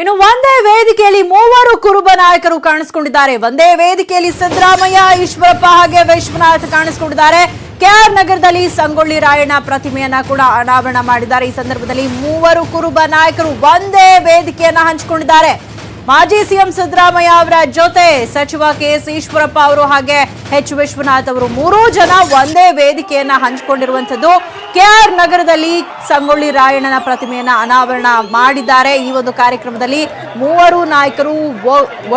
ಇನ್ನು ಒಂದೇ ವೇದಿಕೆಯಲ್ಲಿ ಮೂವರು ಕುರುಬ ನಾಯಕರು ಕಾಣಿಸಿಕೊಂಡಿದ್ದಾರೆ. ಒಂದೇ ವೇದಿಕೆಯಲ್ಲಿ ಸಿದ್ದರಾಮಯ್ಯ, ಈಶ್ವರಪ್ಪ ಹಾಗೆ ವಿಶ್ವನಾಥ್ ಕಾಣಿಸಿಕೊಂಡಿದ್ದಾರೆ. ಕೆಆರ್ ನಗರದಲ್ಲಿ ಸಂಗೊಳ್ಳಿ ರಾಯಣ್ಣ ಪ್ರತಿಮೆಯನ್ನ ಕೂಡ ಅನಾವರಣ ಮಾಡಿದ್ದಾರೆ. ಈ ಸಂದರ್ಭದಲ್ಲಿ ಮೂವರು ಕುರುಬ ನಾಯಕರು ಒಂದೇ ವೇದಿಕೆಯನ್ನ ಹಂಚಿಕೊಂಡಿದ್ದಾರೆ. ಮಾಜಿ ಸಿಎಂ ಸಿದ್ದರಾಮಯ್ಯ ಅವರ ಜೊತೆ ಸಚಿವ ಕೆ ಈಶ್ವರಪ್ಪ ಅವರು ಹಾಗೆ ಎಚ್ ವಿಶ್ವನಾಥ್ ಅವರು ಮೂರೂ ಜನ ಒಂದೇ ವೇದಿಕೆಯನ್ನ ಹಂಚಿಕೊಂಡಿರುವಂತದ್ದು ಕೆಆರ್ ನಗರದಲ್ಲಿ ಸಂಗೊಳ್ಳಿ ರಾಯಣ್ಣನ ಪ್ರತಿಮೆಯನ್ನ ಅನಾವರಣ ಮಾಡಿದ್ದಾರೆ. ಈ ಒಂದು ಕಾರ್ಯಕ್ರಮದಲ್ಲಿ ಮೂವರು ನಾಯಕರು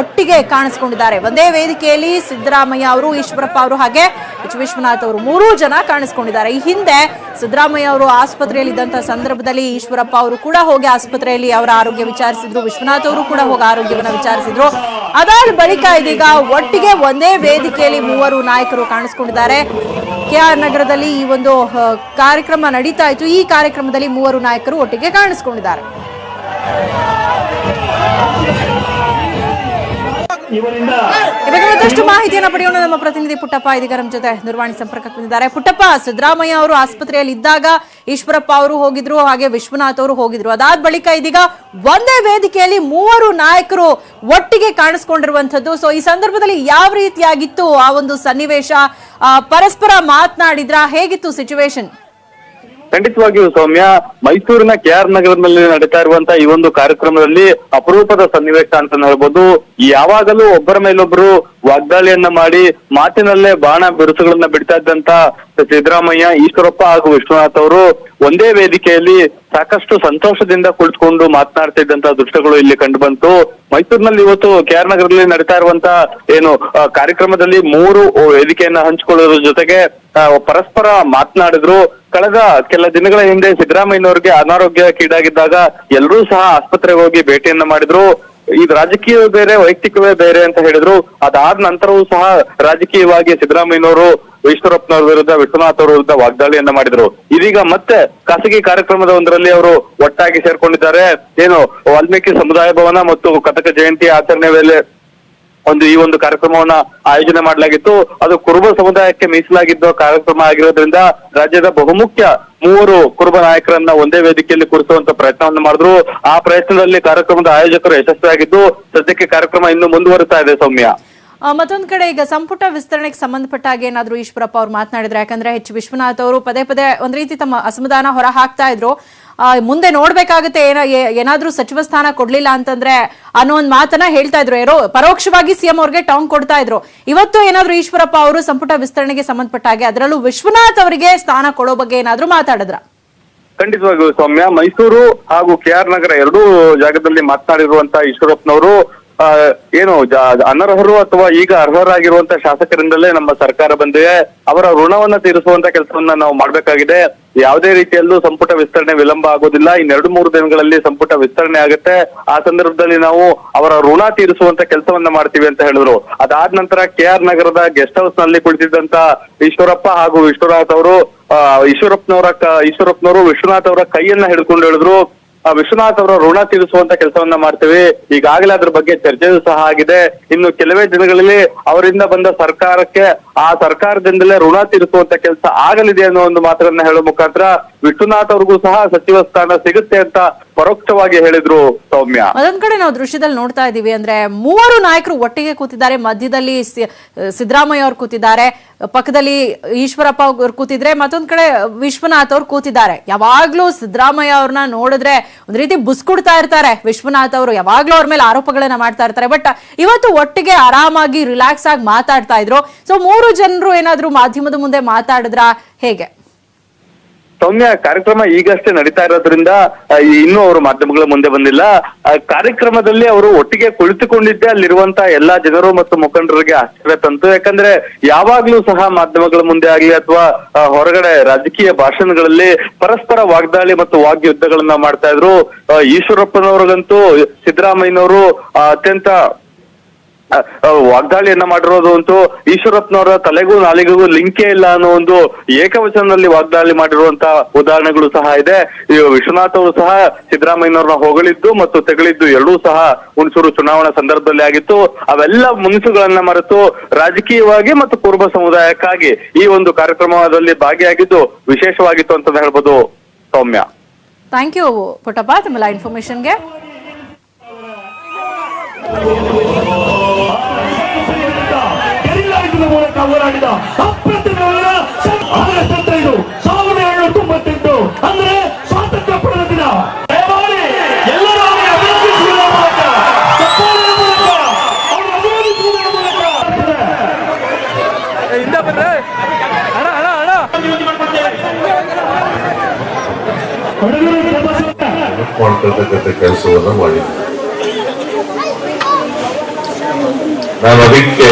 ಒಟ್ಟಿಗೆ ಕಾಣಿಸಿಕೊಂಡಿದ್ದಾರೆ. ಒಂದೇ ವೇದಿಕೆಯಲ್ಲಿ ಸಿದ್ದರಾಮಯ್ಯ ಅವರು, ಈಶ್ವರಪ್ಪ ಅವರು ಹಾಗೆ ಎಚ್ ವಿಶ್ವನಾಥ್ ಅವರು ಮೂರೂ ಜನ ಕಾಣಿಸಿಕೊಂಡಿದ್ದಾರೆ. ಈ ಹಿಂದೆ ಸಿದ್ದರಾಮಯ್ಯ ಅವರು ಆಸ್ಪತ್ರೆಯಲ್ಲಿ ಇದ್ದಂತಹ ಸಂದರ್ಭದಲ್ಲಿ ಈಶ್ವರಪ್ಪ ಅವರು ಕೂಡ ಹೋಗಿ ಆಸ್ಪತ್ರೆಯಲ್ಲಿ ಅವರ ಆರೋಗ್ಯ ವಿಚಾರಿಸಿದ್ರು. ವಿಶ್ವನಾಥ್ ಅವರು ಕೂಡ ಹೋಗಿ ಆರೋಗ್ಯವನ್ನು ವಿಚಾರಿಸಿದ್ರು. ಅದಾದ ಬಳಿಕ ಇದೀಗ ಒಟ್ಟಿಗೆ ಒಂದೇ ವೇದಿಕೆಯಲ್ಲಿ ಮೂವರು ನಾಯಕರು ಕಾಣಿಸಿಕೊಂಡಿದ್ದಾರೆ. ಕೆಆರ್ ನಗರದಲ್ಲಿ ಈ ಒಂದು ಕಾರ್ಯಕ್ರಮ ನಡೀತಾ ಇತ್ತು. ಈ ಕಾರ್ಯಕ್ರಮದಲ್ಲಿ ಮೂವರು ನಾಯಕರು ಒಟ್ಟಿಗೆ ಕಾಣಿಸಿಕೊಂಡಿದ್ದಾರೆ. ಮತ್ತಷ್ಟು ಮಾಹಿತಿಯನ್ನು ಪಡೆಯೋಣ. ನಮ್ಮ ಪ್ರತಿನಿಧಿ ಪುಟ್ಟಪ್ಪ ಇದೀಗ ಜೊತೆ ದೂರವಾಣಿ ಸಂಪರ್ಕಕ್ಕೆ ಬಂದಿದ್ದಾರೆ ಪುಟ್ಟಪ್ಪ, ಸಿದ್ದರಾಮಯ್ಯ ಅವರು ಆಸ್ಪತ್ರೆಯಲ್ಲಿ ಇದ್ದಾಗ ಈಶ್ವರಪ್ಪ ಅವರು ಹೋಗಿದ್ರು, ಹಾಗೆ ವಿಶ್ವನಾಥ್ ಅವರು ಹೋಗಿದ್ರು. ಅದಾದ ಬಳಿಕ ಇದೀಗ ಒಂದೇ ವೇದಿಕೆಯಲ್ಲಿ ಮೂವರು ನಾಯಕರು ಒಟ್ಟಿಗೆ ಕಾಣಿಸ್ಕೊಂಡಿರುವಂತದ್ದು ಸೊ ಈ ಸಂದರ್ಭದಲ್ಲಿ ಯಾವ ರೀತಿಯಾಗಿತ್ತು ಆ ಒಂದು ಸನ್ನಿವೇಶ? ಪರಸ್ಪರ ಮಾತನಾಡಿದ್ರ? ಹೇಗಿತ್ತು ಸಿಚುವೇಶನ್ ಖಂಡಿತವಾಗಿಯೂ ಸೌಮ್ಯ, ಮೈಸೂರಿನ ಕೆಆರ್ ನಗರದಲ್ಲಿ ನಡೀತಾ ಇರುವಂತಹ ಈ ಒಂದು ಕಾರ್ಯಕ್ರಮದಲ್ಲಿ ಅಪರೂಪದ ಸನ್ನಿವೇಶ ಅಂತ ಹೇಳ್ಬೋದು. ಯಾವಾಗಲೂ ಒಬ್ಬರ ಮೇಲೊಬ್ಬರು ವಾಗ್ದಾಳಿಯನ್ನ ಮಾಡಿ ಮಾತಿನಲ್ಲೇ ಬಾಣ ಬಿರುಸುಗಳನ್ನ ಬಿಡ್ತಾ ಇದ್ದಂತ ಸಿದ್ದರಾಮಯ್ಯ, ಈಶ್ವರಪ್ಪ ಹಾಗೂ ವಿಶ್ವನಾಥ್ ಅವರು ಒಂದೇ ವೇದಿಕೆಯಲ್ಲಿ ಸಾಕಷ್ಟು ಸಂತೋಷದಿಂದ ಕುಳಿತುಕೊಂಡು ಮಾತನಾಡ್ತಾ ಇದ್ದಂತ ದೃಶ್ಯಗಳು ಇಲ್ಲಿ ಕಂಡು ಬಂತು. ಮೈಸೂರಿನಲ್ಲಿ ಇವತ್ತು ಕೆಆರ್ ನಗರದಲ್ಲಿ ನಡೀತಾ ಇರುವಂತಹ ಏನು ಕಾರ್ಯಕ್ರಮದಲ್ಲಿ ಮೂರು ವೇದಿಕೆಯನ್ನ ಹಂಚಿಕೊಳ್ಳೋದ್ರ ಜೊತೆಗೆ ಪರಸ್ಪರ ಮಾತನಾಡಿದ್ರು. ಕಳೆದ ಕೆಲ ದಿನಗಳ ಹಿಂದೆ ಸಿದ್ದರಾಮಯ್ಯನವರಿಗೆ ಅನಾರೋಗ್ಯಕ್ಕೀಡಾಗಿದ್ದಾಗ ಎಲ್ಲರೂ ಸಹ ಆಸ್ಪತ್ರೆಗೆ ಹೋಗಿ ಭೇಟಿಯನ್ನ ಮಾಡಿದ್ರು. ಇದು ರಾಜಕೀಯವೇ ಬೇರೆ, ವೈಯಕ್ತಿಕವೇ ಬೇರೆ ಅಂತ ಹೇಳಿದ್ರು. ಅದಾದ ನಂತರವೂ ಸಹ ರಾಜಕೀಯವಾಗಿ ಸಿದ್ದರಾಮಯ್ಯನವರು ಈಶ್ವರಪ್ಪನವ್ರ ವಿರುದ್ಧ, ವಿಶ್ವನಾಥ್ ಅವರ ವಿರುದ್ಧ ವಾಗ್ದಾಳಿಯನ್ನ ಮಾಡಿದ್ರು. ಇದೀಗ ಮತ್ತೆ ಖಾಸಗಿ ಕಾರ್ಯಕ್ರಮದ ಒಂದರಲ್ಲಿ ಅವರು ಒಟ್ಟಾಗಿ ಸೇರ್ಕೊಂಡಿದ್ದಾರೆ. ಏನು ವಾಲ್ಮೀಕಿ ಸಮುದಾಯ ಭವನ ಮತ್ತು ಕಥಕ ಜಯಂತಿ ಆಚರಣೆ ವೇಳೆ ಒಂದು ಈ ಒಂದು ಕಾರ್ಯಕ್ರಮವನ್ನ ಆಯೋಜನೆ ಮಾಡಲಾಗಿತ್ತು. ಅದು ಕುರುಬ ಸಮುದಾಯಕ್ಕೆ ಮೀಸಲಾಗಿದ್ದ ಕಾರ್ಯಕ್ರಮ ಆಗಿರೋದ್ರಿಂದ ರಾಜ್ಯದ ಬಹುಮುಖ್ಯ ಮೂವರು ಕುರುಬ ನಾಯಕರನ್ನ ಒಂದೇ ವೇದಿಕೆಯಲ್ಲಿ ಕೂರಿಸುವಂತ ಪ್ರಯತ್ನವನ್ನ ಮಾಡಿದ್ರು. ಆ ಪ್ರಯತ್ನದಲ್ಲಿ ಕಾರ್ಯಕ್ರಮದ ಆಯೋಜಕರು ಯಶಸ್ವಿಯಾಗಿದ್ದು, ಸದ್ಯಕ್ಕೆ ಕಾರ್ಯಕ್ರಮ ಇನ್ನು ಮುಂದುವರಿತಾ ಇದೆ ಸೌಮ್ಯ. ಮತ್ತೊಂದು ಕಡೆ ಈಗ ಸಂಪುಟ ವಿಸ್ತರಣೆಗೆ ಸಂಬಂಧಪಟ್ಟ ಹಾಗೆ ಏನಾದ್ರು ಈಶ್ವರಪ್ಪ ಅವ್ರು ಮಾತನಾಡಿದ್ರೆ, ಯಾಕಂದ್ರೆ ಎಚ್ ವಿಶ್ವನಾಥ್ ಅವರು ಪದೇ ಪದೇ ಒಂದ್ ರೀತಿ ತಮ್ಮ ಅಸಮಾಧಾನ ಹೊರ ಹಾಕ್ತಾ ಇದ್ರು. ಮುಂದೆ ನೋಡ್ಬೇಕಾಗುತ್ತೆ, ಏನ ಏನಾದ್ರೂ ಸಚಿವ ಸ್ಥಾನ ಕೊಡ್ಲಿಲ್ಲ ಅಂತಂದ್ರೆ ಅನ್ನೋ ಒಂದ್ ಮಾತನ್ನ ಹೇಳ್ತಾ ಇದ್ರು. ಯಾರೋ, ಪರೋಕ್ಷವಾಗಿ ಸಿಎಂ ಅವ್ರಿಗೆ ಟಾಂಗ್ ಕೊಡ್ತಾ ಇದ್ರು. ಇವತ್ತು ಏನಾದ್ರೂ ಈಶ್ವರಪ್ಪ ಅವರು ಸಂಪುಟ ವಿಸ್ತರಣೆಗೆ ಸಂಬಂಧಪಟ್ಟ ಹಾಗೆ ಅದರಲ್ಲೂ ವಿಶ್ವನಾಥ್ ಅವರಿಗೆ ಸ್ಥಾನ ಕೊಡೋ ಬಗ್ಗೆ ಏನಾದ್ರೂ ಮಾತಾಡಿದ್ರ? ಖಂಡಿತವಾಗಿಯೂ ಸೌಮ್ಯ ಮೈಸೂರು ಹಾಗೂ ಕೆ ಆರ್ ನಗರ ಎರಡೂ ಜಾಗದಲ್ಲಿ ಮಾತನಾಡಿರುವಂತಹ ಈಶ್ವರಪ್ಪನವರು ಏನು ಅನರ್ಹರು ಅಥವಾ ಈಗ ಅರ್ಹರಾಗಿರುವಂತ ಶಾಸಕರಿಂದಲೇ ನಮ್ಮ ಸರ್ಕಾರ ಬಂದಿದೆ. ಅವರ ಋಣವನ್ನ ತೀರಿಸುವಂತ ಕೆಲಸವನ್ನ ನಾವು ಮಾಡ್ಬೇಕಾಗಿದೆ. ಯಾವುದೇ ರೀತಿಯಲ್ಲೂ ಸಂಪುಟ ವಿಸ್ತರಣೆ ವಿಳಂಬ ಆಗೋದಿಲ್ಲ ಇನ್ನೆರಡು ಮೂರು ದಿನಗಳಲ್ಲಿ ಸಂಪುಟ ವಿಸ್ತರಣೆ ಆಗುತ್ತೆ. ಆ ಸಂದರ್ಭದಲ್ಲಿ ನಾವು ಅವರ ಋಣ ತೀರಿಸುವಂತ ಕೆಲಸವನ್ನ ಮಾಡ್ತೀವಿ ಅಂತ ಹೇಳಿದ್ರು. ಅದಾದ ನಂತರ ಕೆ ಆರ್ ನಗರದ ಗೆಸ್ಟ್ ಹೌಸ್ನಲ್ಲಿ ಕುಳಿತಿದ್ದಂತ ಈಶ್ವರಪ್ಪ ಹಾಗೂ ವಿಶ್ವನಾಥ್ ಅವರು ಈಶ್ವರಪ್ಪನವರ ಈಶ್ವರಪ್ಪನವರು ವಿಶ್ವನಾಥ್ ಅವರ ಕೈಯನ್ನ ಹಿಡ್ಕೊಂಡು ಹೇಳಿದ್ರು. ವಿಶ್ವನಾಥ್ ಅವರ ಋಣ ತೀರಿಸುವಂತ ಕೆಲಸವನ್ನ ಮಾಡ್ತೇವೆ. ಈಗಾಗಲೇ ಅದ್ರ ಬಗ್ಗೆ ಚರ್ಚೆಯೂ ಸಹ ಆಗಿದೆ. ಇನ್ನು ಕೆಲವೇ ದಿನಗಳಲ್ಲಿ ಅವರಿಂದ ಬಂದ ಸರ್ಕಾರಕ್ಕೆ ಆ ಸರ್ಕಾರದಿಂದಲೇ ಋಣ ತೀರಿಸುವಂತ ಕೆಲಸ ಆಗಲಿದೆ ಅನ್ನೋ ಒಂದು ಮಾತನ್ನ ಹೇಳೋ ಮುಖಾಂತರ ವಿಶ್ವನಾಥ್ ಅವ್ರಿಗೂ ಸಹ ಸಚಿವ ಸ್ಥಾನ ಸಿಗುತ್ತೆ ಅಂತ ಪರೋಕ್ಷವಾಗಿ ಹೇಳಿದ್ರು ಸೌಮ್ಯ. ಅದೊಂದ್ ಕಡೆ ನಾವು ದೃಶ್ಯದಲ್ಲಿ ನೋಡ್ತಾ ಇದೀವಿ ಅಂದ್ರೆ ಮೂವರು ನಾಯಕರು ಒಟ್ಟಿಗೆ ಕೂತಿದ್ದಾರೆ, ಮಧ್ಯದಲ್ಲಿ ಸಿದ್ದರಾಮಯ್ಯ ಅವ್ರು ಕೂತಿದ್ದಾರೆ, ಪಕ್ಕದಲ್ಲಿ ಈಶ್ವರಪ್ಪ ಅವ್ರು ಕೂತಿದ್ರೆ ಮತ್ತೊಂದ್ ಕಡೆ ವಿಶ್ವನಾಥ್ ಅವ್ರು ಕೂತಿದ್ದಾರೆ. ಯಾವಾಗ್ಲೂ ಸಿದ್ದರಾಮಯ್ಯ ಅವ್ರನ್ನ ನೋಡಿದ್ರೆ ಒಂದ್ ರೀತಿ ಬುಸ್ಕುಡ್ತಾ ಇರ್ತಾರೆ. ವಿಶ್ವನಾಥ್ ಅವರು ಯಾವಾಗ್ಲೂ ಅವ್ರ ಮೇಲೆ ಆರೋಪಗಳನ್ನ ಮಾಡ್ತಾ ಇರ್ತಾರೆ. ಬಟ್ ಇವತ್ತು ಒಟ್ಟಿಗೆ ಆರಾಮಾಗಿ ರಿಲ್ಯಾಕ್ಸ್ ಆಗಿ ಮಾತಾಡ್ತಾ ಇದ್ರು. ಸೊ ಮೂರು ಜನರು ಏನಾದ್ರು ಮಾಧ್ಯಮದ ಮುಂದೆ ಮಾತಾಡಿದ್ರ ಹೇಗೆ? ಸೌಮ್ಯ, ಕಾರ್ಯಕ್ರಮ ಈಗಷ್ಟೇ ನಡೀತಾ ಇರೋದ್ರಿಂದ ಇನ್ನೂ ಅವರು ಮಾಧ್ಯಮಗಳ ಮುಂದೆ ಬಂದಿಲ್ಲ. ಕಾರ್ಯಕ್ರಮದಲ್ಲಿ ಅವರು ಒಟ್ಟಿಗೆ ಕುಳಿತುಕೊಂಡಿದ್ದೆ ಅಲ್ಲಿರುವಂತ ಎಲ್ಲಾ ಜನರು ಮತ್ತು ಮುಖಂಡರಿಗೆ ಆಶ್ಚರ್ಯ ತಂತು. ಯಾಕಂದ್ರೆ ಯಾವಾಗ್ಲೂ ಸಹ ಮಾಧ್ಯಮಗಳ ಮುಂದೆ ಆಗ್ಲಿ ಅಥವಾ ಹೊರಗಡೆ ರಾಜಕೀಯ ಭಾಷಣಗಳಲ್ಲಿ ಪರಸ್ಪರ ವಾಗ್ದಾಳಿ ಮತ್ತು ವಾಗ್ಯುದ್ಧಗಳನ್ನ ಮಾಡ್ತಾ ಇದ್ರು. ಈಶ್ವರಪ್ಪನವ್ರಿಗಂತೂ ಸಿದ್ದರಾಮಯ್ಯನವರು ಅತ್ಯಂತ ವಾಗ್ದಾಳಿಯನ್ನ ಮಾಡಿರೋದು ಅಂತೂ ಈಶ್ವರಪ್ಪನವರ ತಲೆಗೂ ನಾಲಿಗೆಗೂ ಲಿಂಕೇ ಇಲ್ಲ ಅನ್ನೋ ಒಂದು ಏಕವಚನದಲ್ಲಿ ವಾಗ್ದಾಳಿ ಮಾಡಿರುವಂತ ಉದಾಹರಣೆಗಳು ಸಹ ಇದೆ. ಈ ವಿಶ್ವನಾಥ್ ಅವರು ಸಹ ಸಿದ್ದರಾಮಯ್ಯನವ್ರನ್ನ ಹೊಗಳಿದ್ದು ಮತ್ತು ತೆಗಳಿದ್ದು ಎರಡೂ ಸಹ ಹುಣಸೂರು ಚುನಾವಣಾ ಸಂದರ್ಭದಲ್ಲಿ ಆಗಿತ್ತು. ಅವೆಲ್ಲ ಮುನಿಸುಗಳನ್ನ ಮರೆತು ರಾಜಕೀಯವಾಗಿ ಮತ್ತು ಪೂರ್ವ ಸಮುದಾಯಕ್ಕಾಗಿ ಈ ಒಂದು ಕಾರ್ಯಕ್ರಮದಲ್ಲಿ ಭಾಗಿಯಾಗಿದ್ದು ವಿಶೇಷವಾಗಿತ್ತು ಅಂತ ಹೇಳ್ಬೋದು ಸೌಮ್ಯ. Thank you Puttappa. ತಮ್ಮೆಲ್ಲ ಇನ್ಫಾರ್ಮೇಶನ್ಗೆ ಹೋರಾಡಿದ ಅಪ್ರತಿಮ ವೀರ ಆಗಸ್ಟ್ ಹದಿನೈದು ಸಾವಿರದ ಏಳ್ನೂರ ತೊಂಬತ್ತೆಂಟು ಅಂದ್ರೆ ಸ್ವಾತಂತ್ರ್ಯ ಪಡೆದ ದಿನ ದಯಮಾಡಿ ಎಲ್ಲರೂ ಅವರಿಗೆ ಅಭಿನಂದಿಸುವುದರ ಮೂಲಕ ಚಪ್ಪಾಳೆಯ ಮೂಲಕ ಅವರ ಅಭಿನಂದಿಸುವುದರ ಮೂಲಕ ಹುಡುಗರು ತಪಸ್ಸನ್ನ ಮಾಡ್ಕೊಳ್ತಕ್ಕಂಥ ಕೆಲಸವನ್ನ ಮಾಡಿದ್ದೆ ನಾನು ಅದಕ್ಕೆ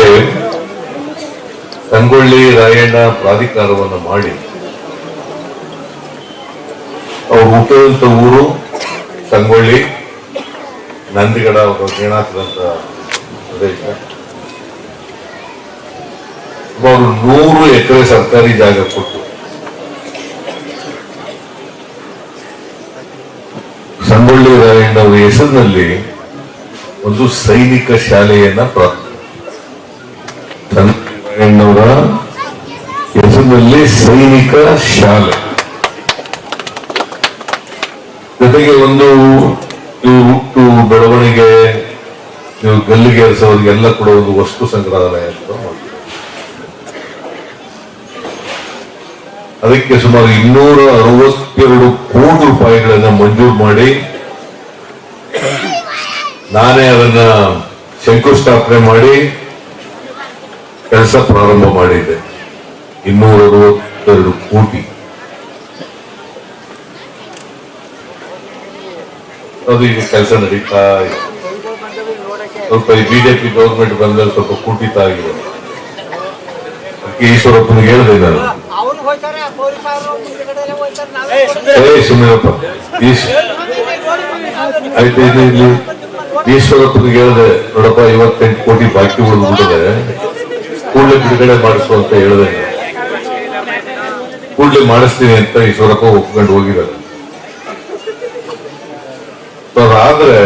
ಸಂಗೊಳ್ಳಿ ರಾಯಣ್ಣ ಪ್ರಾಧಿಕಾರವನ್ನು ಮಾಡಿ, ಅವ್ರು ಹುಟ್ಟಿದಂತ ಊರು ಸಂಗೊಳ್ಳಿ, ನಂದಿಗಡ ಅವರು ನೇಣಾಕಿದಂತ ಪ್ರದೇಶ. ಅವರು ನೂರು ಎಕರೆ ಸರ್ಕಾರಿ ಜಾಗ ಕೊಟ್ಟು, ಸಂಗೊಳ್ಳಿ ರಾಯಣ್ಣ ಅವರ ಹೆಸರಿನಲ್ಲಿ ಒಂದು ಸೈನಿಕ ಶಾಲೆಯನ್ನ ಪ್ರಾ- ಸಂಗೊಳ್ಳಿ ರಾಯಣ್ಣವರ ಹೆಸರಿನಲ್ಲಿ ಸೈನಿಕ ಶಾಲೆ. ಜೊತೆಗೆ ಒಂದು ಹುಟ್ಟು ಬೆಳವಣಿಗೆ, ನೀವು ಗಲ್ಲಿಗೆ ಎಲ್ಲ ಕೂಡ ಒಂದು ವಸ್ತು ಸಂಗ್ರಹಾಲಯ ಅಂತ ಅದಕ್ಕೆ ಸುಮಾರು ಇನ್ನೂರ ಅರವತ್ತೆರಡು ಕೋಟಿ ರೂಪಾಯಿಗಳನ್ನ ಮಂಜೂರು ಮಾಡಿ, ನಾನೇ ಅದನ್ನ ಶಂಕುಸ್ಥಾಪನೆ ಮಾಡಿ, ಕೆಲಸ ಪ್ರಾರಂಭ ಮಾಡಿದ್ದೆ. ಇನ್ನೂರ ಅರವತ್ತೆರಡು ಕೋಟಿ. ಅದು ಈಗ ಕೆಲಸ ನಡೀತಾ ಇದೆ. ಸ್ವಲ್ಪ ಈ ಬಿಜೆಪಿ ಗೌರ್ಮೆಂಟ್ ಬಂದಲ್ಲಿ ಸ್ವಲ್ಪ ಕುಟಿತ ಆಗಿದೆ ಅದಕ್ಕೆ ಈಶ್ವರಪ್ಪನಿಗೆ ಹೇಳಿದೆ ನಾನು. ಸುಮ್ಮನಪ್ಪ ಆಯ್ತು ಇದು ಇಲ್ಲಿ ಈಶ್ವರಪ್ಪನಿಗೆ ಹೇಳಿದೆ ನೋಡಪ್ಪ ಇವತ್ತೆಂಟು ಕೋಟಿ ಬಾಕಿ ಉಳಿದ್ಬಿಟ್ಟಿದೆ. ಕೂಡಲೇ ಬಿಡುಗಡೆ ಮಾಡಿಸು ಅಂತ ಹೇಳಿದೆ ಕೂಡಲೇ ಮಾಡಿಸ್ತೀನಿ ಅಂತ ಈಶ್ವರಪ್ಪ ಒಪ್ಕೊಂಡು ಹೋಗಿದ್ದಾರೆ. ಆದ್ರೆ